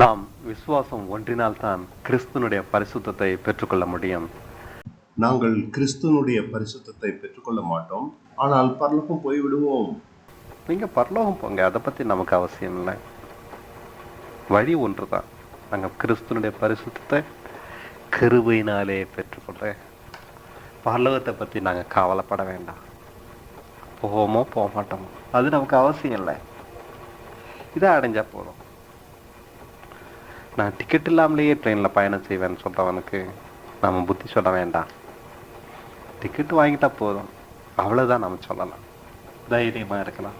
நாம் விசுவாசம் ஒன்றினால்தான் கிறிஸ்துனுடைய பரிசுத்தத்தை பெற்றுக்கொள்ள முடியும். நாங்கள் கிறிஸ்துவனுடைய பரிசுத்தத்தை பெற்றுக்கொள்ள மாட்டோம். ஆனால் பரலோகம் போய்விடுவோம். நீங்க பரலோகம் போங்க அதை பத்தி நமக்கு அவசியம் இல்லை. வழி ஒன்று தான் நாங்கள் கிறிஸ்துனுடைய பரிசுத்தத்தை கிருபையினாலே பெற்றுக்கொள்ள பரலோகத்தை பத்தி நாங்க கவலைப்பட வேண்டாம். போவோமோ போக மாட்டோமோ அது நமக்கு அவசியம் இல்லை. இதை அடைஞ்சா போதும். நான் டிக்கெட் இல்லாமலேயே ட்ரெயினில் பயணம் செய்வேன்னு சொல்கிறவனுக்கு நம்ம புத்தி சொல்ல வேண்டாம். டிக்கெட் வாங்கிட்டா போதும். அவ்வளோதான் நம்ம சொல்லலாம். தைரியமாக இருக்கலாம்.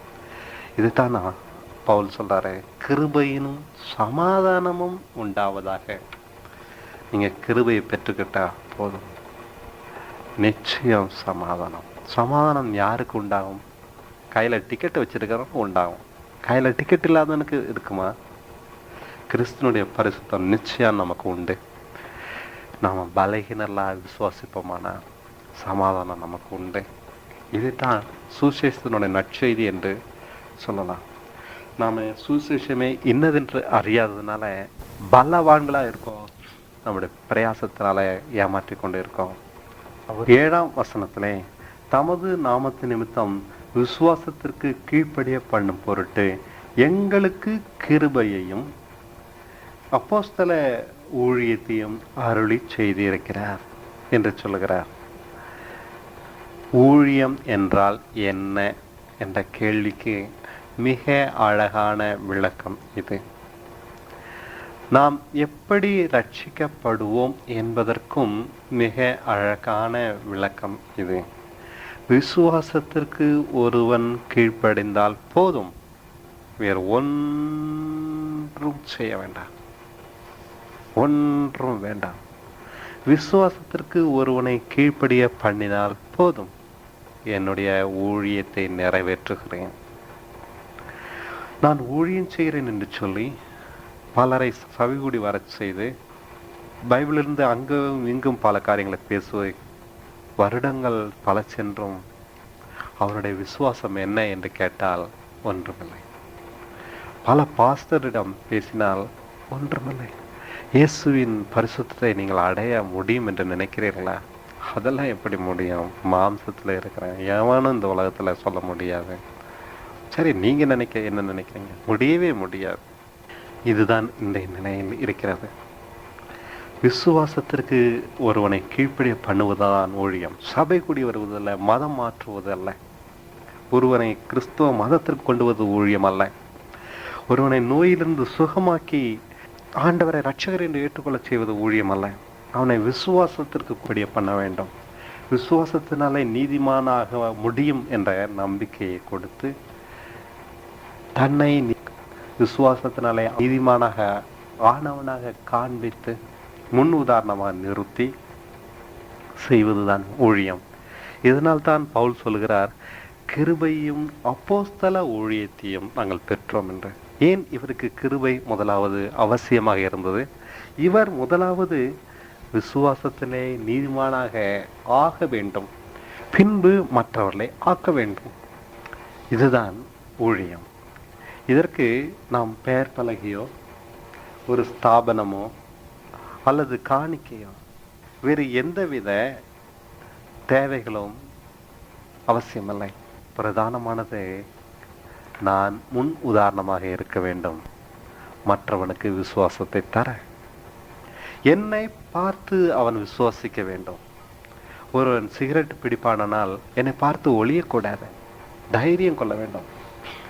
இதுதான்? நான் பவுல் சொல்கிறாரு கிருபையினும் சமாதானமும் உண்டாவதாக. நீங்கள் கிருபையை பெற்றுக்கிட்டா போதும். நிச்சயம் சமாதானம். சமாதானம் யாருக்கு உண்டாகும்? கையில் டிக்கெட் வச்சிருக்கிறவங்க உண்டாகும். கையில் டிக்கெட் இல்லாதவனுக்கு இருக்குமா? கிறிஸ்துனுடைய பரிசுத்தம் நிச்சயம் நமக்கு உண்டு. நாம பலகீனெல்லாம் விசுவாசிப்போமான சமாதானம் நமக்கு உண்டு. இதுதான் சுசேஷத்தினுடைய நற்செய்தி என்று சொல்லலாம். நாம் சுசேஷமே இன்னதென்று அறியாததுனால பலவான்களாக இருக்கோம். நம்முடைய பிரயாசத்தினால ஏமாற்றி கொண்டு இருக்கோம் ஏழாம் வசனத்திலே தமது நாமத்து நிமித்தம் விசுவாசத்திற்கு கீழ்ப்படிய பண்ணும் பொருட்டு எங்களுக்கு கிருபையையும் அப்போஸ்தல ஊழியத்தையும் அருளி செய்திருக்கிறார் என்று சொல்லுகிறார். ஊழியம் என்றால் என்ன என்ற கேள்விக்கு மிக அழகான விளக்கம் இது. நாம் எப்படி ரட்சிக்கப்படுவோம் என்பதற்கும் மிக அழகான விளக்கம் இது. விசுவாசத்திற்கு ஒருவன் கீழ்ப்படைந்தால் போதும். வேறு ஒன்றும் செய்ய வேண்டாம். ஒன்றும் வேண்டாம். விசுவாசத்திற்கு ஒருவனை கீழ்ப்படிய பண்ணினால் போதும். என்னுடைய ஊழியத்தை நிறைவேற்றுகிறேன். நான் ஊழியம் செய்கிறேன் என்று சொல்லி பலரை சவிகுடி வரச் செய்து பைபிளிலிருந்து அங்கும் இங்கும் பல காரியங்களை பேசுவது வருடங்கள் பல சென்றும் அவருடைய விசுவாசம் என்ன என்று கேட்டால் ஒன்றுமில்லை. பல பாஸ்டரிடம் பேசினால் ஒன்றுமில்லை. இயேசுவின் பரிசுத்தத்தை நீங்கள் அடைய முடியும் என்று நினைக்கிறீர்களா? அதெல்லாம் எப்படி முடியும்? மாம்சத்தில் இருக்கிறேன். எவனும் இந்த உலகத்துல சொல்ல முடியாது. சரி நீங்க நினைக்க என்ன நினைக்கிறீங்க? முடியவே முடியாது. இதுதான் இந்த நிலையில் இருக்கிறது. விசுவாசத்திற்கு ஒருவனை கீழ்ப்படிய பண்ணுவதுதான் ஊழியம். சபை கூடி வருவதல்ல மதம் மாற்றுவதல்ல. ஒருவனை கிறிஸ்துவ மதத்திற்கு கொண்டு வருவது ஊழியம் அல்ல. ஒருவனை நோயிலிருந்து சுகமாக்கி ஆண்டவரை ரட்சகர் என்று ஏற்றுக்கொள்ளச் செய்வது ஊழியம் அல்ல அவனை விசுவாசத்திற்கு கூடிய பண்ண வேண்டும். விசுவாசத்தினாலே நீதிமானாக முடியும் என்ற நம்பிக்கையை கொடுத்து தன்னை விசுவாசத்தினாலே நீதிமானாக ஆனவனாக காண்பித்து முன் உதாரணமாக நிறுத்தி செய்வதுதான் ஊழியம். இதனால் தான் பவுல் சொல்கிறார் கிருபையும் அப்போஸ்தல ஊழியத்தையும் நாங்கள் பெற்றோம் என்று. ஏன் இவருக்கு கிருபை முதலாவது அவசியமாக இருந்தது? இவர் முதலாவது விசுவாசத்திலே நீதிமானாக ஆக வேண்டும். பின்பு மற்றவர்களை ஆக்க வேண்டும். இதுதான் ஊழியம். இதற்கு நாம் பெயர் பலகையோ ஒரு ஸ்தாபனமோ அல்லது காணிக்கையோ வேறு எந்தவித தேவைகளும் அவசியமில்லை. பிரதானமானது நான் முன் உதாரணமாக இருக்க வேண்டும். மற்றவனுக்கு விசுவாசத்தை தர. என்னை பார்த்து அவன் விசுவாசிக்க வேண்டும். ஒருவன் சிகரெட் பிடிப்பானால் என்னை பார்த்து ஒளியக்கூடாது. தைரியம் கொள்ள வேண்டும்.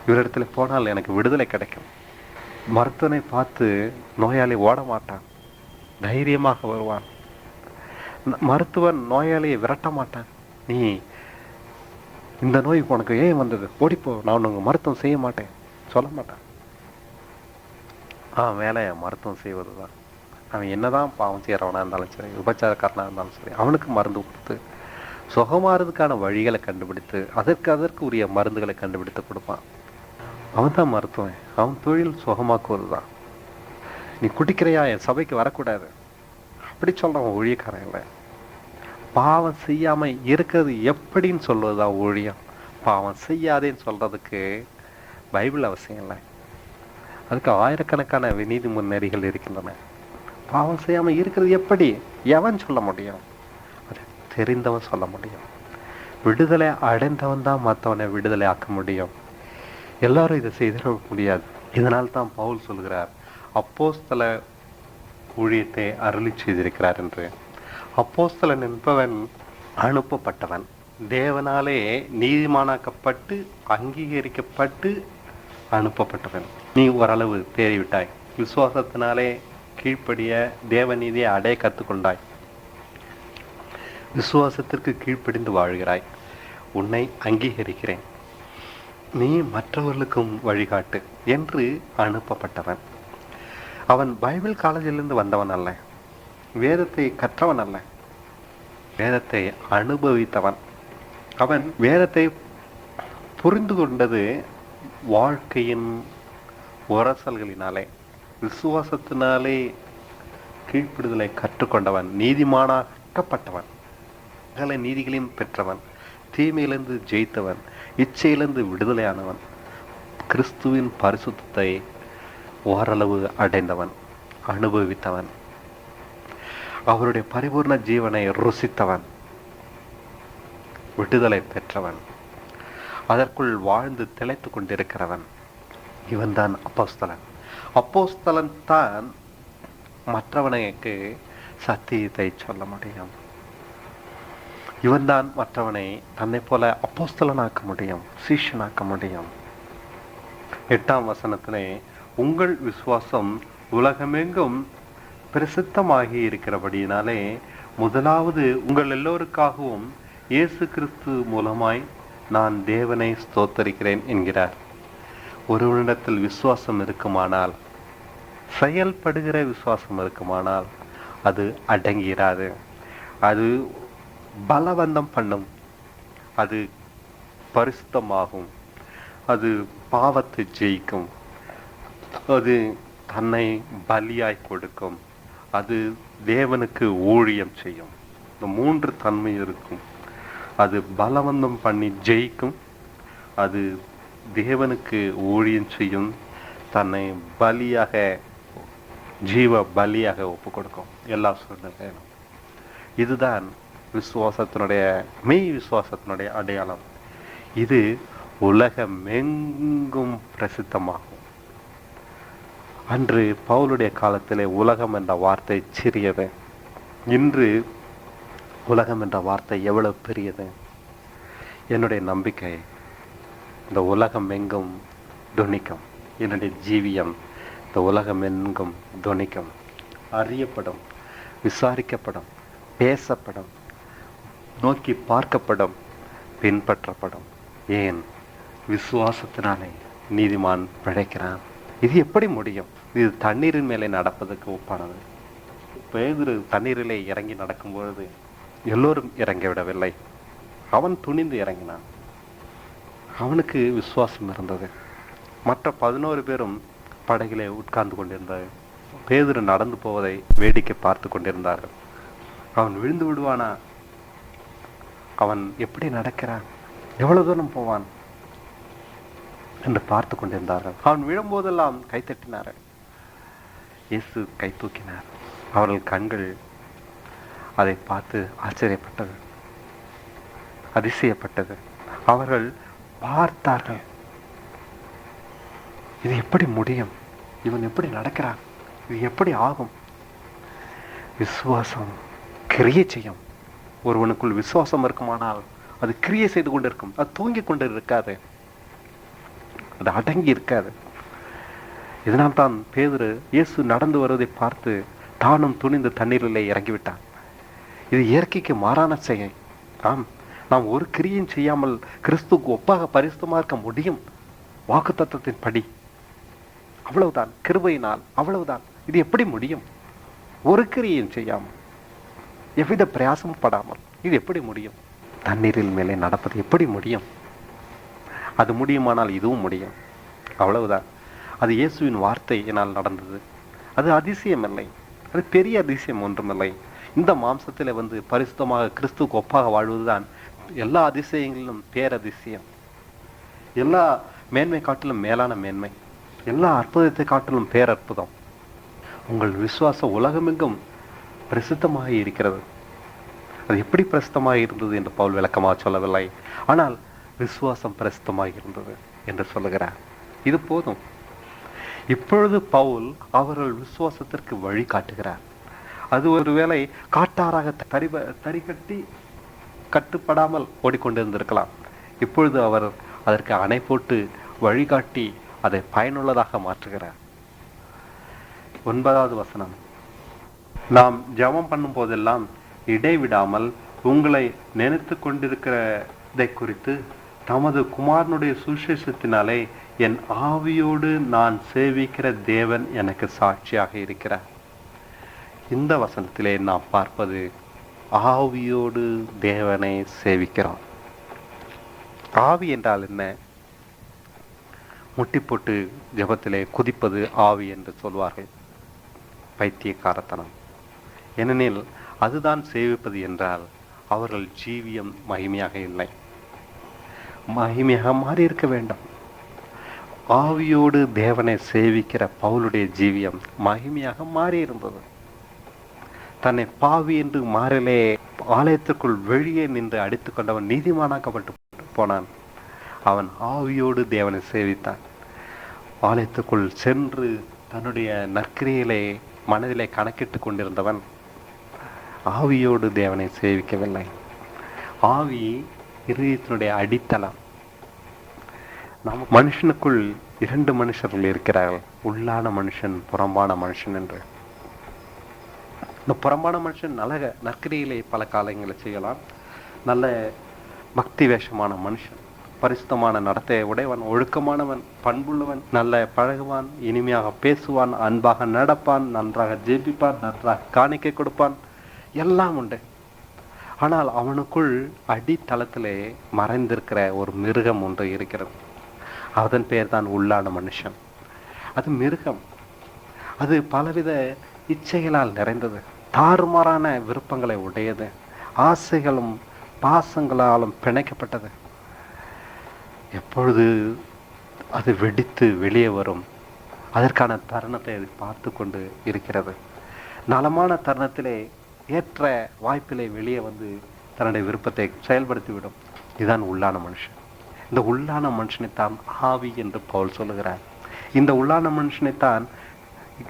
இவரிடத்துல போனால் எனக்கு விடுதலை கிடைக்கும். மருத்துவனை பார்த்து நோயாளி ஓட மாட்டான். தைரியமாக வருவான். மருத்துவன் நோயாளியை விரட்ட மாட்டான். நீ இந்த நோய் உனக்கு ஏன் வந்தது? ஓடிப்போ நான் உங்கள் மருத்துவம் செய்ய மாட்டேன். சொல்ல மாட்டேன். அவன் வேலையை மருத்துவம் செய்வது தான் அவன் என்னதான் பாவம் செய்கிறவனாக இருந்தாலும் சரி உபச்சாரக்காரனாக இருந்தாலும் சரி அவனுக்கு மருந்து கொடுத்து சுகமாறதுக்கான வழிகளை கண்டுபிடித்து அதற்கு அதற்கு உரிய மருந்துகளை கண்டுபிடித்து கொடுப்பான். அவன் தான் மருத்துவன். அவன் தொழில் சுகமாக்குவது தான் நீ குடிக்கிறையா? என் சபைக்கு வரக்கூடாது. அப்படி சொல்கிறான் ஒழியக்காரன் இல்லை. பாவம் செய்யாமல் இருக்கிறது எப்படின்னு சொல்வதுதான் ஊழியம். பாவம் செய்யாதேன்னு சொல்றதுக்கு பைபிள் அவசியம் இல்லை. அதுக்கு ஆயிரக்கணக்கான நீதி முன்னேறிகள் இருக்கின்றன. பாவம் செய்யாமல் இருக்கிறது எப்படி? எவன் சொல்ல முடியும்? அது தெரிந்தவன் சொல்ல முடியும். விடுதலை அடைந்தவன் தான் மற்றவனை விடுதலை ஆக்க முடியும். எல்லாரும் இதை செய்திட முடியாது. இதனால் தான் பவுல் சொல்கிறார் அப்போஸ்தல ஊழியத்தை அருளி செய்திருக்கிறார் என்று. அப்போஸ்தலன் என்பவன் அனுப்பப்பட்டவன். தேவனாலே நீதிமானாக்கப்பட்டு அங்கீகரிக்கப்பட்டு அனுப்பப்பட்டவன். நீ ஓரளவு தேறிவிட்டாய். விசுவாசத்தினாலே கீழ்ப்படிய தேவநீதியை அடைய கற்றுக்கொண்டாய். விசுவாசத்திற்கு கீழ்ப்படிந்து வாழ்கிறாய். உன்னை அங்கீகரிக்கிறேன். நீ மற்றவர்களுக்கும் வழிகாட்டு என்று அனுப்பப்பட்டவன். அவன் பைபிள் காலேஜிலிருந்து வந்தவன் அல்ல. வேதத்தை கற்றவன் அல்ல. வேதத்தை அனுபவித்தவன். அவன் வேதத்தை புரிந்து கொண்டது வாழ்க்கையின் உரசல்களினாலே விசுவாசத்தினாலே கீழ்ப்பிடுதலை கற்றுக்கொண்டவன் நீதிமானாக்கப்பட்டவன் சகல நீதிகளையும் பெற்றவன் தீமையிலிருந்து ஜெயித்தவன் இச்சையிலிருந்து விடுதலையானவன் கிறிஸ்துவின் பரிசுத்தத்தை ஓரளவு அடைந்தவன் அனுபவித்தவன். அவருடைய பரிபூர்ண ஜீவனை ருசித்தவன் விடுதலை பெற்றவன் அதற்குள் வாழ்ந்து திளைத்து கொண்டிருக்கிறவன். இவன்தான் அப்போஸ்தலன். அப்போஸ்தலன் தான் மற்றவனுக்கு சத்தியத்தை சொல்ல முடியும். இவன்தான் மற்றவனை தன்னை போல அப்போஸ்தலனாக்க முடியும் சீஷனாக்க முடியும். எட்டாம் வசனத்திலே உங்கள் விசுவாசம் உலகமெங்கும் பிரசித்தமாகி இருக்கிறபடியினாலே முதலாவது உங்கள் எல்லோருக்காகவும் இயேசு கிறிஸ்து மூலமாய் நான் தேவனை ஸ்தோத்தரிக்கிறேன் என்கிறார். ஒருவனிடத்தில் விசுவாசம் இருக்குமானால் செயல்படுகிற விசுவாசம் இருக்குமானால் அது அடங்கிராது அது பலவந்தம் பண்ணும். அது பரிசுத்தமாகும். அது பாவத்தை ஜெயிக்கும். அது தன்னை பலியாய் கொடுக்கும். அது தேவனுக்கு ஊழியம் செய்யும். இந்த மூன்று தன்மை இருக்கும். அது பலவந்தம் பண்ணி ஜெயிக்கும். அது தேவனுக்கு ஊழியம் செய்யும். தன்னை பலியாக ஜீவ பலியாக ஒப்பு கொடுக்கும் எல்லா சூழ்நிலையிலும் இதுதான் விசுவாசத்தினுடைய மெய் விசுவாசத்தினுடைய அடையாளம். இது உலகமெங்கும் பிரசித்தமாகும். அன்று பவுலுடைய காலத்திலே உலகம் என்ற வார்த்தை சிறியது. இன்று உலகம் என்ற வார்த்தை எவ்வளவு பெரியது? என்னுடைய நம்பிக்கை இந்த உலகம் எங்கும் துணிக்கும். என்னுடைய ஜீவியம் இந்த உலகம் எங்கும் துணிக்கும். அறியப்படும் விசாரிக்கப்படும் பேசப்படும் நோக்கி பார்க்கப்படும் பின்பற்றப்படும். ஏன்? விசுவாசத்தினாலே நீதிமான் பிழைக்கிறான். இது எப்படி முடியும்? இது தண்ணீரின் மேலே நடப்பதற்கு ஒப்பானது. பேதுரு தண்ணீரிலே இறங்கி நடக்கும்பொழுது எல்லோரும் இறங்கி விடவில்லை அவன் துணிந்து இறங்கினான். அவனுக்கு விசுவாசம் இருந்தது. மற்ற பதினோரு பேரும் படகிலே உட்கார்ந்து கொண்டிருந்தார்கள். பேதுரு நடந்து போவதை வேடிக்கை பார்த்து கொண்டிருந்தார்கள். அவன் விழுந்து விடுவானா? அவன் எப்படி நடக்கிறான்? எவ்வளவு தூரம் போவான்? என்று பார்த்து கொண்டிருந்தார்கள். அவன் விழும்போதெல்லாம் கைத்தட்டினார்கள் இயேசு கை தூக்கினார். அவர்கள் கண்கள் அதை பார்த்து ஆச்சரியப்பட்டது. அதிசயப்பட்டது. அவர்கள் பார்த்தார்கள். இது எப்படி முடியும்? இவன் எப்படி நடக்கிறான்? இது எப்படி ஆகும்? விசுவாசம் கிரியை செய்யும். ஒருவனுக்குள் விசுவாசம் இருக்குமானால் அது கிரியை செய்து கொண்டிருக்கும். அது தூங்கிக் கொண்டு இருக்காது அது அடங்கி இருக்காது. இதனால் தான் பேதுரு இயேசு நடந்து வருவதை பார்த்து தானும் துணிந்து தண்ணீரிலே இறங்கிவிட்டான். இது இயற்கைக்கு மாறான செயல். ஆம் நாம் ஒரு கிரியும் செய்யாமல் கிறிஸ்துக்கு ஒப்பாக பரிசுத்தமாக இருக்க முடியும். வாக்கு தத்துவத்தின் படி. அவ்வளவுதான் கிருபையினால் அவ்வளவுதான். இது எப்படி முடியும்? ஒரு கிரியும் செய்யாமல் எவ்வித பிரயாசமும் படாமல் இது எப்படி முடியும்? தண்ணீரில் மேலே நடப்பது எப்படி முடியும்? அது முடியுமானால் இதுவும் முடியும். அவ்வளவுதான். அது இயேசுவின் வார்த்தை என்னால் நடந்தது. அது அதிசயம் இல்லை அது பெரிய அதிசயம் ஒன்றுமில்லை. இந்த மாம்சத்தில் வந்து பரிசுத்தமாக கிறிஸ்துக்கு ஒப்பாக வாழ்வதுதான் எல்லா அதிசயங்களிலும் பேரதிசயம். எல்லா மேன்மை காட்டிலும் மேலான மேன்மை. எல்லா அற்புதத்தை காட்டிலும் பேரற்புதம். உங்கள் விசுவாசம் உலகமெங்கும் பிரசித்தமாக இருக்கிறது. அது எப்படி பிரசித்தமாக இருந்தது என்று பவுல் விளக்கமாக சொல்லவில்லை. ஆனால் விசுவாசம் பிரசித்தமாக இருந்தது என்று சொல்லுகிறார். இது போதும். இப்பொழுது பவுல் அவர்கள் விசுவாசத்திற்கு வழி காட்டுகிறார். அது ஒருவேளை காட்டாராக தறி கட்டி கட்டுப்படாமல் ஓடிக்கொண்டிருந்திருக்கலாம். இப்பொழுது அவர் அதற்கு அணை போட்டு வழிகாட்டி அதை பயனுள்ளதாக மாற்றுகிறார். ஒன்பதாவது வசனம். நாம் ஜெபம் பண்ணும் போதெல்லாம் இடைவிடாமல் உங்களை நினைத்து கொண்டிருக்கிறதை குறித்து தமது குமாரனுடைய சுசேஷத்தினாலே என் ஆவியோடு நான் சேவிக்கிற தேவன் எனக்கு சாட்சியாக இருக்கிறார். இந்த வசனத்திலே நாம் பார்ப்பது ஆவியோடு தேவனை சேவிக்கிறோம். ஆவி என்றால் என்ன? முட்டி போட்டு ஜெபத்திலே குதிப்பது ஆவி என்று சொல்வார்கள். பைத்தியக்காரத்தனம். ஏனெனில் அதுதான் சேவிப்பது என்றால் அவர்கள் ஜீவியம் மகிமையாக இல்லை. மகிமையாக மாறி இருக்க வேண்டும். ஆவியோடு தேவனை சேவிக்கிற பவுலுடைய ஜீவியம் மகிமையாக மாறி இருந்தது தன்னை பாவி என்று மாறலே ஆலயத்திற்குள் வெளியே நின்று அடித்துக் கொண்டவன் நீதிமானாக்கப்பட்டு போனான். அவன் ஆவியோடு தேவனை சேவித்தான். ஆலயத்துக்குள் சென்று தன்னுடைய நற்கிரியிலே மனதிலே கணக்கிட்டு கொண்டிருந்தவன் ஆவியோடு தேவனை சேவிக்கவில்லை. ஆவி இருதயத்தினுடைய அடித்தளம் நாம் மனுஷனுக்குள் இரண்டு மனுஷர்கள் இருக்கிறார்கள். உள்ளான மனுஷன் புறம்பான மனுஷன் என்று. இந்த புறம்பான மனுஷன் நல்ல நற்கிரியிலே பல காலங்களை செய்யலாம். நல்ல பக்தி வேஷமான மனுஷன் பரிசுத்தமான நடத்தை உடையவன் ஒழுக்கமானவன் பண்புள்ளவன் நல்ல பழகுவான் இனிமையாக பேசுவான் அன்பாக நடப்பான் நன்றாக ஜெபிப்பான் நன்றாக காணிக்கை கொடுப்பான். எல்லாம் உண்டு. ஆனால் அவனுக்குள் அடித்தளத்திலே மறைந்திருக்கிற ஒரு மிருகம் ஒன்று இருக்கிறது. அதன் பெயர் தான் உள்ளான மனுஷன். அது மிருகம். அது பலவித இச்சைகளால் நிறைந்தது. தாறுமாறான விருப்பங்களை உடையது. ஆசைகளும் பாசங்களாலும் பிணைக்கப்பட்டது. எப்பொழுது அது வெடித்து வெளியே வரும் அதற்கான தருணத்தை அது பார்த்து கொண்டு இருக்கிறது. நலமான தருணத்திலே ஏற்ற வாய்ப்பிலே வெளியே வந்து தன்னுடைய விருப்பத்தை செயல்படுத்திவிடும். இதுதான் உள்ளான மனுஷன். இந்த உள்ளான மனுஷனைத்தான் ஆவி என்று பவுல் சொல்லுகிறார். இந்த உள்ளான மனுஷனைத்தான்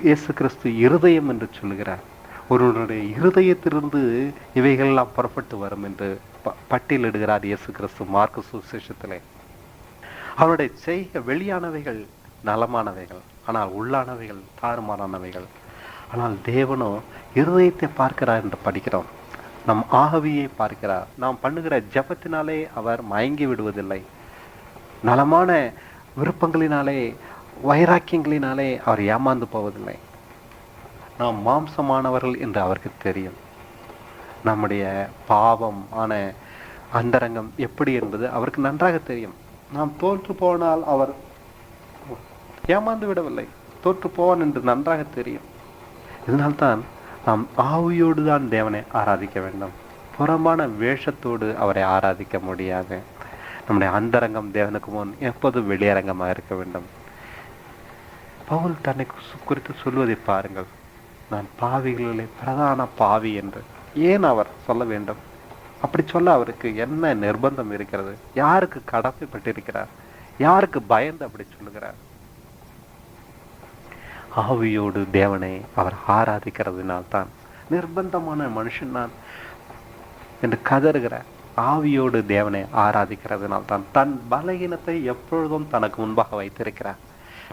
இயேசு கிறிஸ்து இருதயம் என்று சொல்லுகிறார். ஒருவனுடைய இருதயத்திலிருந்து இவைகளெல்லாம் புறப்பட்டு வரும் என்று ப- பட்டியலிடுகிறார் இயேசு கிறிஸ்து மார்க்கு சுசேஷத்திலே அவருடைய செய்க வெளியானவைகள் நலமானவைகள் ஆனால் உள்ளானவைகள் தாறுமாறானவைகள். ஆனால் தேவனோ இருதயத்தை பார்க்கிறார் என்று படிக்கிறோம். நம் ஆகவியை பார்க்கிறார். நாம் பண்ணுகிற ஜெபத்தினாலே அவர் மயங்கி விடுவதில்லை. நலமான விருப்பங்களினாலே வைராக்கியங்களினாலே அவர் ஏமாந்து போவதில்லை. நாம் மாம்சமானவர்கள் என்று அவருக்கு தெரியும். நம்முடைய பாவம் ஆன அந்தரங்கம் எப்படி என்பது அவருக்கு நன்றாக தெரியும். நாம் தோற்று போனால் அவர் ஏமாந்து விடவில்லை. தோற்று போவான் என்று நன்றாக தெரியும். இதனால்தான் நாம் ஆவியோடு தான் தேவனை ஆராதிக்க வேண்டும். புறமான வேஷத்தோடு அவரை ஆராதிக்க முடியாது. நம்முடைய அந்தரங்கம் தேவனுக்கு முன் எப்போதும் வெளியரங்கமாக இருக்க வேண்டும். பவுல் தன்னை குறித்து சொல்வதை பாருங்கள். நான் பாவிகளிலே பிரதான பாவி என்று ஏன் அவர் சொல்ல வேண்டும்? அப்படி சொல்ல அவருக்கு என்ன நிர்பந்தம் இருக்கிறது? யாருக்கு கடமைப்பட்டிருக்கிறார்? யாருக்கு பயந்து அப்படி சொல்லுகிறார்? ஆவியோடு தேவனை அவர் ஆராதிக்கிறதுனால்தான் நிர்பந்தமான மனுஷன் நான் என்று கதறுகிறார். ஆவியோடு தேவனை ஆராதிக்கிறதுனால் தான் தன் பலகீனத்தை எப்பொழுதும் தனக்கு முன்பாக வைத்திருக்கிறார்.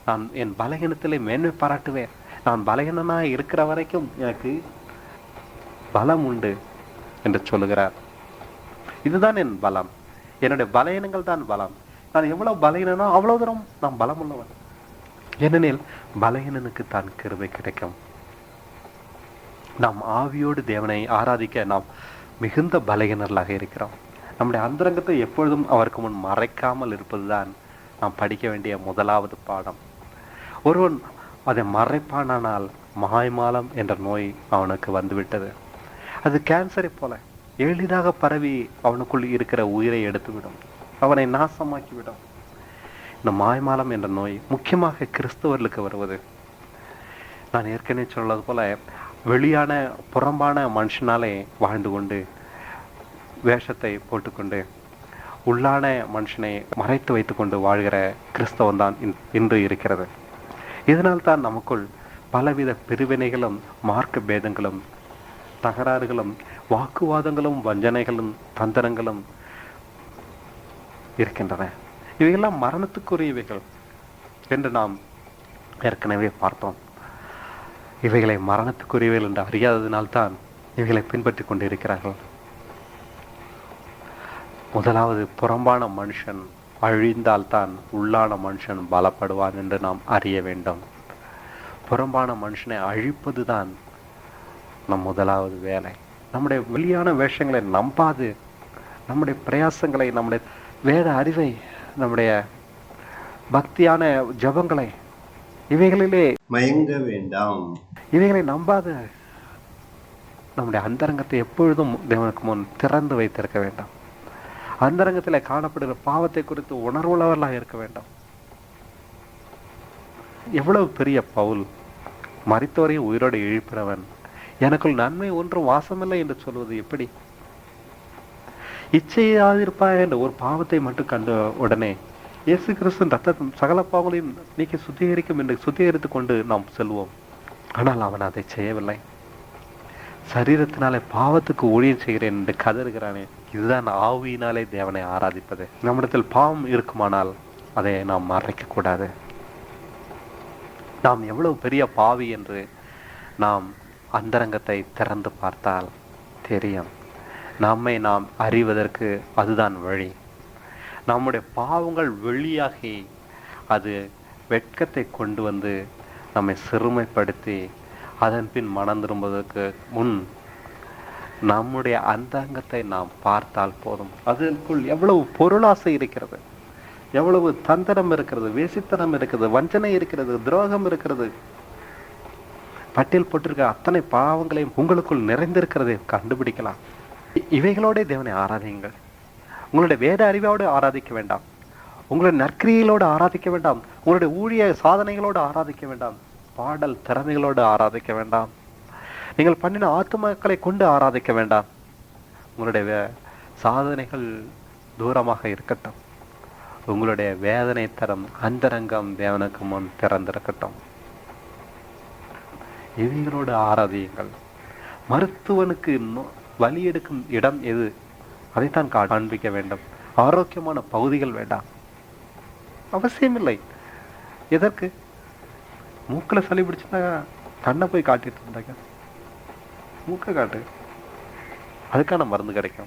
நான் என் பலகீனத்திலே மேன்மை பாராட்டுவேன். நான் பலகீனனாக இருக்கிற வரைக்கும் எனக்கு பலம் உண்டு என்று சொல்லுகிறார். இதுதான் என் பலம். என்னுடைய பலகீனங்கள் தான் பலம். நான் எவ்வளவு பலகீனனோ அவ்வளவு தூரம் நான் பலம் உள்ளவன் ஏனெனில் பலகீனனுக்கு தான் கிருபை கிடைக்கும். நாம் ஆவியோடு தேவனை ஆராதிக்க நாம் மிகுந்த பலகினர்களாக இருக்கிறோம். நம்முடைய அந்தரங்கத்தை எப்பொழுதும் அவருக்கு முன் மறைக்காமல் இருப்பதுதான் நாம் படிக்க வேண்டிய முதலாவது பாடம். ஒருவன் அதை மறைப்பானானால் மாய்மாலம் என்ற நோய் அவனுக்கு வந்துவிட்டது. அது கேன்சரை போல எளிதாக பரவி அவனுக்குள் இருக்கிற உயிரை எடுத்துவிடும். அவனை நாசமாக்கிவிடும். இந்த மாய்மாலம் என்ற நோய் முக்கியமாக கிறிஸ்தவர்களுக்கு வருவது. நான் ஏற்கனவே சொன்னது போல வெளியான புறம்பான மனுஷனாலே வாழ்ந்து கொண்டு வேஷத்தை போட்டுக்கொண்டு உள்ளான மனுஷனை மறைத்து வைத்துக்கொண்டு வாழ்கிற கிறிஸ்தவம் தான் இன்று இருக்கிறது. இதனால் தான் நமக்குள் பலவித பிரிவினைகளும் மார்க்க பேதங்களும் தகராறுகளும் வாக்குவாதங்களும் வஞ்சனைகளும் தந்திரங்களும் இருக்கின்றன. இவையெல்லாம் மரணத்துக்குரியவைகள் என்று நாம் ஏற்கனவே பார்த்தோம். இவைகளை மரணத்துக்குரியவைகள் என்று அறியாததினால்தான் இவைகளை பின்பற்றி கொண்டிருக்கிறார்கள். முதலாவது புறம்பான மனுஷன் அழிந்தால்தான் உள்ளான மனுஷன் பலப்படுவான் என்று நாம் அறிய வேண்டும். புறம்பான மனுஷனை அழிப்பதுதான் நம் முதலாவது வேலை. நம்முடைய வெளியான வேஷங்களை நம்பாது. நம்முடைய பிரயாசங்களை நம்முடைய வேத அறிவை நம்முடைய பக்தியான ஜபங்களை இவைகளிலே மயங்க வேண்டாம். இவைகளை நம்பாது நம்முடைய அந்தரங்கத்தை எப்பொழுதும் தேவனுக்கு முன் திறந்து வைத்திருக்க வேண்டும். அந்தரங்கத்தில் காணப்படுகிற பாவத்தை குறித்து உணர்வுள்ளவர்களாக இருக்க வேண்டும். எவ்வளவு பெரிய பவுல் மறித்தோரையும் உயிரோடு இழிப்பிறவன் எனக்குள் நன்மை ஒன்றும் வாசமில்லை என்று சொல்வது எப்படி? இச்சையாதிருப்பாய் என்ற ஒரு பாவத்தை மட்டும் கண்ட உடனே இயேசு கிறிஸ்து ரத்தம் சகல பாவங்களையும் நீக்கி சுத்திகரிக்கும் என்று சுத்திகரித்துக் கொண்டு நாம் செல்வோம். ஆனால் அவன் அதை செய்யவில்லை. சரீரத்தினாலே பாவத்துக்கு ஊழியம் செய்கிறேன் என்று கதறுகிறானே. இதுதான் ஆவியினாலே தேவனை ஆராதிப்பது. நம்மிடத்தில் பாவம் இருக்குமானால் அதை நாம் மறைக்கக்கூடாது. நாம் எவ்வளவு பெரிய பாவி என்று நாம் அந்தரங்கத்தை திறந்து பார்த்தால் தெரியும். நம்மை நாம் அறிவதற்கு அதுதான் வழி. நம்முடைய பாவங்கள் வெளியாகி அது வெட்கத்தை கொண்டு வந்து நம்மை சிறுமைப்படுத்தி அதன் பின் மனம் திரும்புவதற்கு முன் நம்முடைய அந்தங்கத்தை நாம் பார்த்தால் போதும். அதற்குள் எவ்வளவு பொருளாசை இருக்கிறது எவ்வளவு தந்திரம் இருக்கிறது வேசித்தனம் இருக்கிறது வஞ்சனை இருக்கிறது துரோகம் இருக்கிறது. பட்டியல் போட்டிருக்க அத்தனை பாவங்களையும் உங்களுக்குள் நிறைந்திருக்கிறதை கண்டுபிடிக்கலாம். இ- தேவனை ஆராதியுங்கள். உங்களுடைய வேத அறிவோடு ஆராதிக்க வேண்டாம். உங்களுடைய நற்கிரியலோடு ஆராதிக்க வேண்டாம். உங்களுடைய ஊழிய சாதனைகளோடு ஆராதிக்க வேண்டாம். பாடல் திறமைகளோடு ஆராதிக்க வேண்டாம். நீங்கள் பண்ணின ஆத்துமாக்களை கொண்டு ஆராதிக்க வேண்டாம். உங்களுடைய வே- சாதனைகள் தூரமாக இருக்கட்டும். உங்களுடைய வேதனை தரம் அந்தரங்கம் தேவனுக்கு முன் திறந்திருக்கட்டும். இவங்களோட ஆராதியுங்கள். மருத்துவனுக்கு வலி எடுக்கும் இடம் எது? அதைத்தான் காண்பிக்க வேண்டும். ஆரோக்கியமான பகுதிகள் வேண்டாம். அவசியமில்லை. எதற்கு? மூக்கில் சளி பிடிச்சிருந்தாங்க கண்ணை போய் காட்டிட்டு இருந்தாங்க. மூக்கை காட்டு. அதுக்கான மருந்து கிடைக்கும்.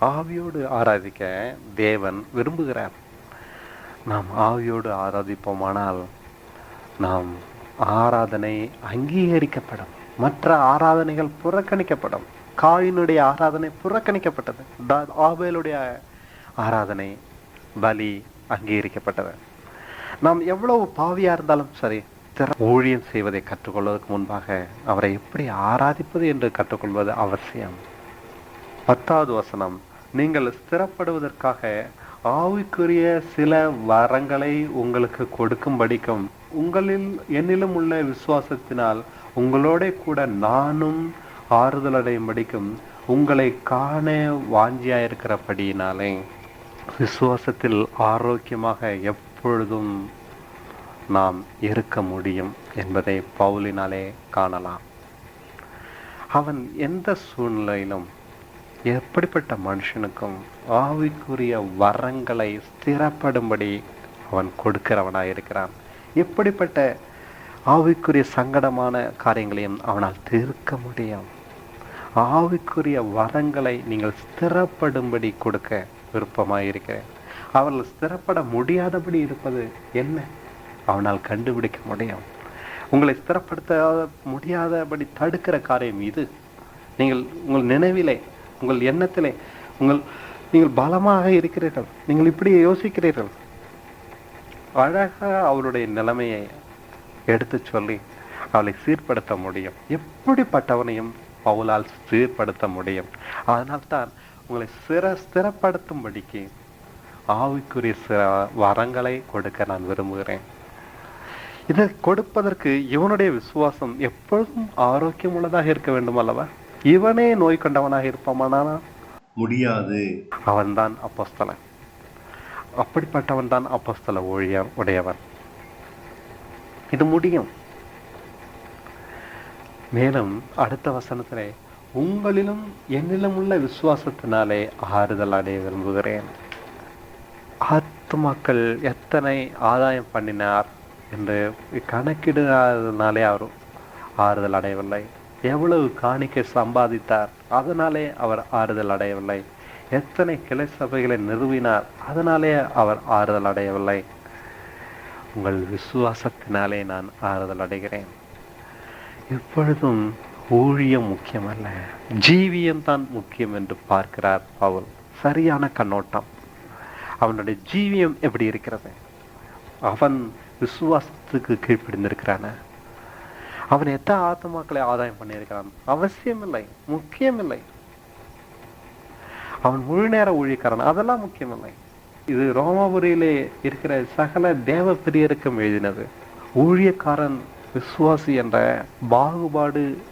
ஆவியோடு ஆராதிக்க தேவன் விரும்புகிறார். நாம் ஆவியோடு ஆராதிப்போமானால் நாம் ஆராதனை அங்கீகரிக்கப்படும். மற்ற ஆராதனைகள் புறக்கணிக்கப்படும். காயினுடைய ஆராதனை புறக்கணிக்கப்பட்டது. ஆபேலுடைய ஆராதனை பலி அங்கீகரிக்கப்பட்டது. நாம் எவ்வளவு பாவியா இருந்தாலும் சரி ஊழியம் செய்வதை கற்றுக்கொள்வதற்கு முன்பாக அவரை எப்படி ஆராதிப்பது என்று கற்றுக்கொள்வது அவசியம். பத்தாவது வசனம் நீங்கள் ஸ்திரப்படுவதற்காக ஆவிக்குரிய சில வரங்களை உங்களுக்கு கொடுக்கும்படிக்கும் உங்களில் என்னிலும் உள்ள விசுவாசத்தினால் உங்களோட கூட நானும் ஆறுதல் அடையும்படிக்கும் உங்களை காண வாஞ்சியாயிருக்கிறபடியினாலே விசுவாசத்தில் ஆரோக்கியமாக எப்பொழுதும் நாம் இருக்க முடியும் என்பதை பவுலினாலே காணலாம். அவன் எந்த சூழ்நிலையிலும் எப்படிப்பட்ட மனுஷனுக்கும் ஆவிக்குரிய வரங்களை ஸ்திரப்படும்படி அவன் கொடுக்கிறவனாய் இருக்கிறான் எப்படிப்பட்ட ஆவிக்குரிய சங்கடமான காரியங்களையும் அவனால் தீர்க்க முடியும். ஆவிக்குரிய வரங்களை நீங்கள் ஸ்திரப்படும்படி கொடுக்க விருப்பமாக இருக்கிறேன் அவர்கள் ஸ்திரப்பட முடியாதபடி இருப்பது என்ன? அவனால் கண்டுபிடிக்க முடியும். உங்களை ஸ்திரப்படுத்த முடியாதபடி தடுக்கிற காரியம் இது. நீங்கள் உங்கள் நினைவிலே உங்கள் எண்ணத்திலே உங்கள் நீங்கள் பலமாக இருக்கிறீர்கள். நீங்கள் இப்படி யோசிக்கிறீர்கள். அழகாக அவருடைய நிலைமையை எடுத்து சொல்லி அவளை சீர்படுத்த முடியும். எப்படிப்பட்டவனையும் பவுலால் சீர்படுத்த முடியும். அதனால்தான் உங்களை சிற ஸ்திரப்படுத்தும்படிக்கு ஆவிக்குரிய சில வரங்களை கொடுக்க நான் விரும்புகிறேன். இதை கொடுப்பதற்கு இவனுடைய விசுவாசம் எப்பொழுதும் ஆரோக்கியம் உள்ளதாக இருக்க வேண்டும் அல்லவா? இவனே நோய் கொண்டவனாக இருப்பாமானா முடியாது. அவன்தான் அப்போஸ்தலன். அப்படிப்பட்டவன் தான் அப்போஸ்தல ஊழிய உடையவன். இது முடியும். மேலும் அடுத்த வசனத்திலே உங்களிலும் என்னிலும் உள்ள விசுவாசத்தினாலே ஆறுதல் அடைய விரும்புகிறேன். ஆத்மாக்கள் எத்தனை ஆதாயம் பண்ணினார் என்று கணக்கிடாதனாலே அவர் ஆறுதல் அடையவில்லை. எவ்வளவு காணிக்கை சம்பாதித்தார் அதனாலே அவர் ஆறுதல் அடையவில்லை. எத்தனை கிளை சபைகளை நிறுவினார் அதனாலே அவர் ஆறுதல் அடையவில்லை. உங்கள் விசுவாசத்தினாலே நான் ஆறுதல் அடைகிறேன். எப்பொழுதும் ஊழியம் முக்கியமல்ல. ஜீவியம் தான் முக்கியம் என்று பார்க்கிறார் பவுல். சரியான கண்ணோட்டம். அவனுடைய ஜீவியம் எப்படி இருக்கிறது? அவன் விசுவாசத்துக்கு கீழ்ப்படிந்திருக்கிறான. அவன் எத்தனை ஆத்மாக்களை ஆதாயம் பண்ணியிருக்கிறான்? அவசியமில்லை. முக்கியமில்லை. அவன் முழு நேர ஊழியக்காரன். அதெல்லாம் முக்கியமில்லை. இது ரோமாபுரியிலே இருக்கிற சகல தேவ பிரியருக்கும் எழுதினது. ஊழியக்காரன் விசுவாசி என்ற பாகுபாடு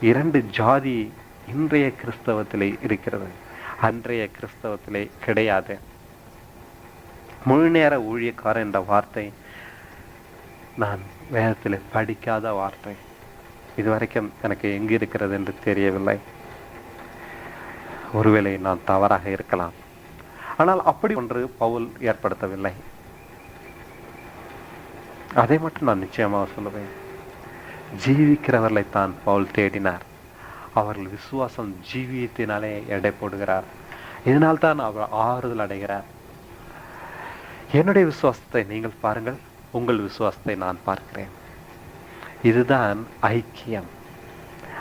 இரண்டு ஜாதி இன்றைய கிறிஸ்தவத்திலே இருக்கிறது. அன்றைய கிறிஸ்தவத்திலே கிடையாது. முழு நேர ஊழியக்காரன் என்ற வார்த்தை நான் வேதத்தில் படிக்காத வார்த்தை. இதுவரைக்கும் எனக்கு எங்கு இருக்கிறது என்று தெரியவில்லை. ஒருவேளை நான் தவறாக இருக்கலாம். ஆனால் அப்படி ஒன்று பவுல் ஏற்படுத்தவில்லை. அதை மட்டும் நான் நிச்சயமாக சொல்லுவேன். ஜீவிக்கிறவர்களை தான் பவுல் தேடினார். அவர்கள் விசுவாசம் ஜீவியத்தினாலே எடை போடுகிறார். இதனால் தான் அவர் ஆறுதல் அடைகிறார். என்னுடைய விசுவாசத்தை நீங்கள் பாருங்கள். உங்கள் விசுவாசத்தை நான் பார்க்கிறேன். இதுதான் ஐக்கியம்.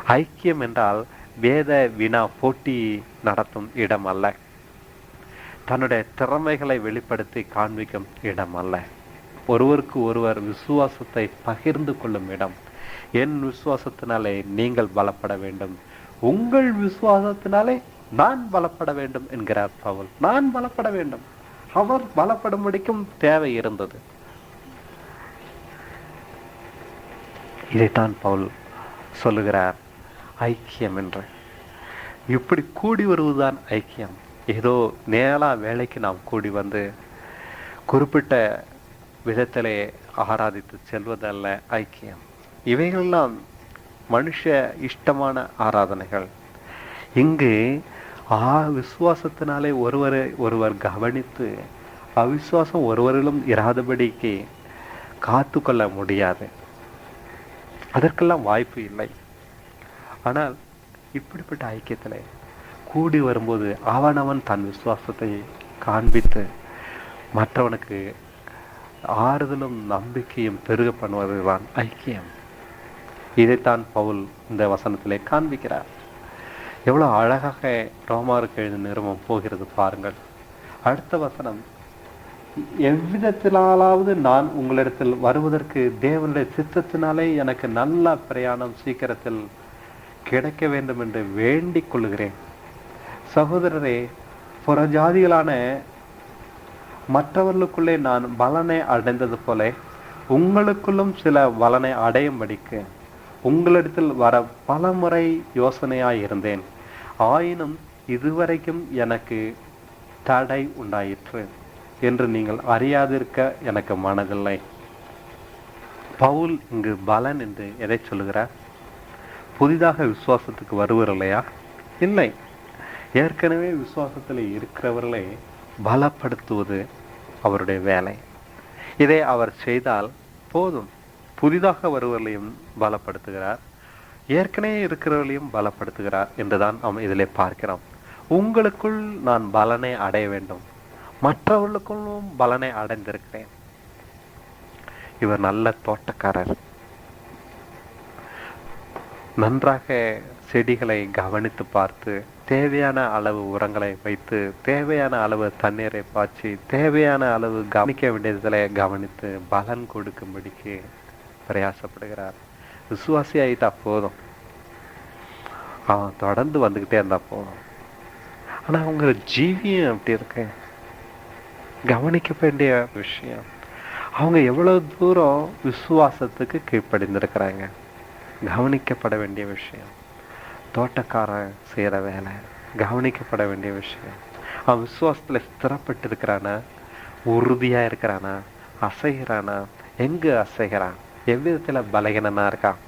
ஐக்கியம் என்றால் வேத வினா போட்டி நடத்தும் இடம் அல்ல. தன்னுடைய திறமைகளை வெளிப்படுத்தி காண்பிக்கும் இடம் அல்ல. ஒருவருக்கு ஒருவர் விசுவாசத்தை பகிர்ந்து கொள்ளும் இடம். என் விசுவாசத்தினாலே நீங்கள் பலப்பட வேண்டும். உங்கள் விசுவாசத்தினாலே நான் பலப்பட வேண்டும் என்கிறார் பவுல். நான் பலப்பட வேண்டும். அவர் பலப்படும்படிக்கும் தேவை இருந்தது. இதைத்தான் பவுல் சொல்லுகிறார் ஐக்கியம் என்று. இப்படி கூடி வருவதுதான் ஐக்கியம். ஏதோ நேரா வேலைக்கு நாம் கூடி வந்து குறிப்பிட்ட விதத்திலே ஆராதித்து செல்வதல்ல ஐக்கியம். இவைகளெல்லாம் மனுஷ இஷ்டமான ஆராதனைகள். இங்கு ஆ விசுவாசத்தினாலே ஒருவரை ஒருவர் கவனித்து அவிசுவாசம் ஒருவரிலும் இராதபடிக்கு காத்து கொள்ள முடியாது. அதற்கெல்லாம் வாய்ப்பு இல்லை. ஆனால் இப்படிப்பட்ட ஐக்கியத்தில் கூடி வரும்போது அவனவன் தன் விசுவாசத்தை காண்பித்து மற்றவனுக்கு ஆறுதலும் நம்பிக்கையும் பெருக பண்ணுவதுதான் ஐக்கியம். இதைத்தான் பவுல் இந்த வசனத்திலே காண்பிக்கிறார். எவ்வளோ அழகாக ரோமாருக்கு எழுதி நிறுவம் போகிறது பாருங்கள். அடுத்த வசனம் எவ்விதத்தினாலாவது நான் உங்களிடத்தில் வருவதற்கு தேவனுடைய சித்தத்தினாலே எனக்கு நல்ல பிரயாணம் சீக்கிரத்தில் கிடைக்க வேண்டும் என்று வேண்டிக் கொள்கிறேன். சகோதரரே புறஜாதிகளான மற்றவர்களுக்குள்ளே நான் பலனை அடைந்தது போல உங்களுக்குள்ளும் சில பலனை அடையும்படிக்கு உங்களிடத்தில் வர பல முறை யோசனையாய் இருந்தேன். ஆயினும் இதுவரைக்கும் எனக்கு தடை உண்டாயிற்று என்று நீங்கள் அறியாதிருக்க எனக்கு மனதில்லை. பவுல் இங்கு பலன் என்று எதை சொல்லுகிறார்? புதிதாக விசுவாசத்துக்கு வருவர் இல்லையா? இல்லை. ஏற்கனவே விசுவாசத்தில் இருக்கிறவர்களே பலப்படுத்துவது அவருடைய வேலை. இதை அவர் செய்தால் போதும். புதிதாக வருவர்களையும் பலப்படுத்துகிறார் ஏற்கனவே இருக்கிறவர்களையும் பலப்படுத்துகிறார் என்றுதான் நாம் இதிலே பார்க்கிறோம். உங்களுக்குள் நான் பலனை அடைய வேண்டும். மற்றவர்களுக்கும் பலனை அடைந்திருக்கிறேன். இவர் நல்ல தோட்டக்காரர். நன்றாக செடிகளை கவனித்து பார்த்து தேவையான அளவு உரங்களை வைத்து தேவையான அளவு தண்ணீரை பாய்ச்சி தேவையான அளவு கவனிக்க வேண்டியதில் கவனித்து பலன் கொடுக்கும்படிக்கு பிரயாசப்படுகிறார். விசுவாசி ஆயிட்டா போதும். அவன் தொடர்ந்து வந்துக்கிட்டே இருந்தா போதும். ஆனா அவங்க ஜீவியம் எப்படி இருக்கு? கவனிக்க வேண்டிய விஷயம். அவங்க எவ்வளவு தூரம் விசுவாசத்துக்கு கீழ்ப்படிந்திருக்கிறாங்க? கவனிக்கப்பட வேண்டிய விஷயம். தோட்டக்காரன் செய்கிற வேலை கவனிக்கப்பட வேண்டிய விஷயம். அவன் விசுவாசத்துல ஸ்திரப்பட்டு இருக்கிறானா உறுதியா இருக்கிறானா? அசைகிறானா? எங்கு அசைகிறான்? எவ்விதத்தில் பலகீனனாக இருக்கான்?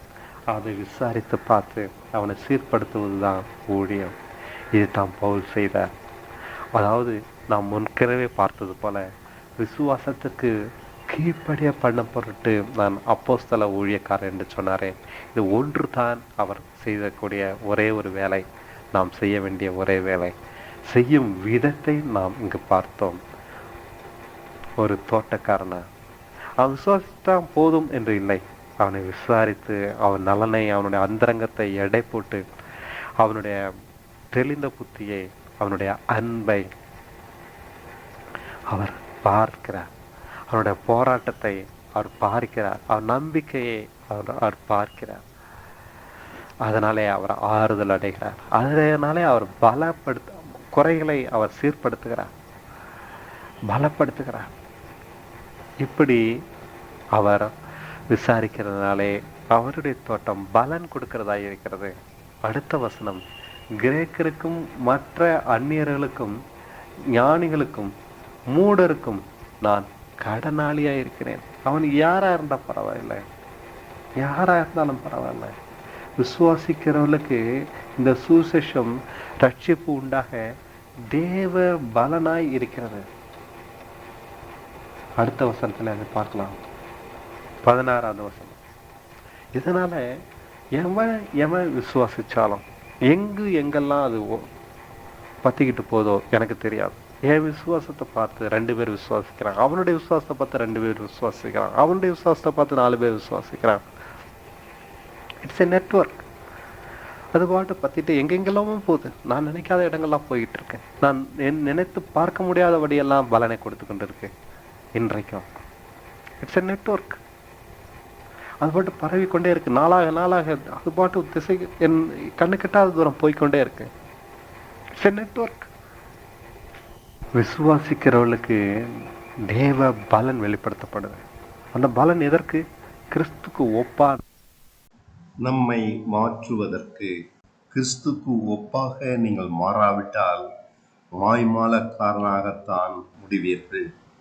அதை விசாரித்து பார்த்து அவனை சீர்படுத்துவது தான் ஊழியம். இது தான் பவுல் செய்தார். அதாவது நாம் முன்கரவே பார்த்தது போல விசுவாசத்துக்கு கீழ்ப்படியாக பண்ண பொருட்டு நான் அப்போஸ்தல ஊழியக்காரர் என்று சொன்னாரே. இது ஒன்று தான் அவர் செய்யக்கூடிய ஒரே ஒரு வேலை. நாம் செய்ய வேண்டிய ஒரே வேலை. செய்யும் விதத்தை நாம் இங்கு பார்த்தோம். ஒரு தோட்டக்காரனா? அவன் விசுவாசித்தான் போதும் என்று இல்லை. அவனை விசாரித்து அவன் நலனை அவனுடைய அந்தரங்கத்தை எடை போட்டு அவனுடைய தெளிந்த புத்தியை அவனுடைய அன்பை அவர் பார்க்கிறார். அவருடைய போராட்டத்தை அவர் பார்க்கிறார். அவர் நம்பிக்கையை அவர் அவர் பார்க்கிறார். அதனாலே அவர் ஆறுதல் அடைகிறார். அதனாலே அவர் பலப்படுத்த குறைகளை அவர் சீர்படுத்துகிறார். பலப்படுத்துகிறார். இப்படி அவர் விசாரிக்கிறதுனாலே அவருடைய தோட்டம் பலன் கொடுக்கிறதா இருக்கிறது. அடுத்த வசனம் கிரேக்கருக்கும் மற்ற அந்நியர்களுக்கும் ஞானிகளுக்கும் மூடருக்கும் நான் கடனாளியா இருக்கிறேன். அவன் யாரா இருந்தா பரவாயில்ல. யாரா இருந்தாலும் பரவாயில்ல. விசுவாசிக்கிறவர்களுக்கு இந்த சுசேஷம் ரட்சிப்பு உண்டாக தேவ பலனாய் இருக்கிறது. அடுத்த வசனத்தில் அதை பார்க்கலாம். பதினாறாவது வசனம். இதனால எவன் எவன் விசுவாசிச்சாலும் எங்கு எங்கெல்லாம் அது ஓ- பத்திக்கிட்டு போதோ எனக்கு தெரியாது. என் விசுவாசத்தை பார்த்து ரெண்டு பேர் விசுவாசிக்கிறான் அவனுடைய விசுவாசத்தை பார்த்து ரெண்டு பேர் விசுவாசிக்கிறான் அவனுடைய விசுவாசத்தை பார்த்து நாலு பேர் விசுவாசிக்கிறான் இட்ஸ் எ நெட்வொர்க் அது பாட்டு பத்திட்டு எங்கெங்கெல்லாமும் போகுது. நான் நினைக்காத இடங்கள்லாம் போயிட்டு இருக்கேன். நான் என் நினைத்து பார்க்க முடியாதபடியெல்லாம் பலனை கொடுத்து கொண்டு இருக்கு இன்றைக்கும். இட்ஸ் எ நெட்வொர்க் அது பாட்டு பரவி கொண்டே இருக்கு. நாளாக நாளாக அது பாட்டு திசை என் கண்ணு தூரம் போய்க்கொண்டே இருக்கு. இட்ஸ் எ நெட்வொர்க் விசுவாசிக்கிறவர்களுக்கு தேவ பலன் வெளிப்படுத்தப்படுது. அந்த பலன் எதற்கு? கிறிஸ்துக்கு ஒப்பா நம்மை மாற்றுவதற்கு கிறிஸ்துக்கு ஒப்பாக நீங்கள் மாறாவிட்டால் வாய்மாலக்காரனாகத்தான் முடிவீர்கள்.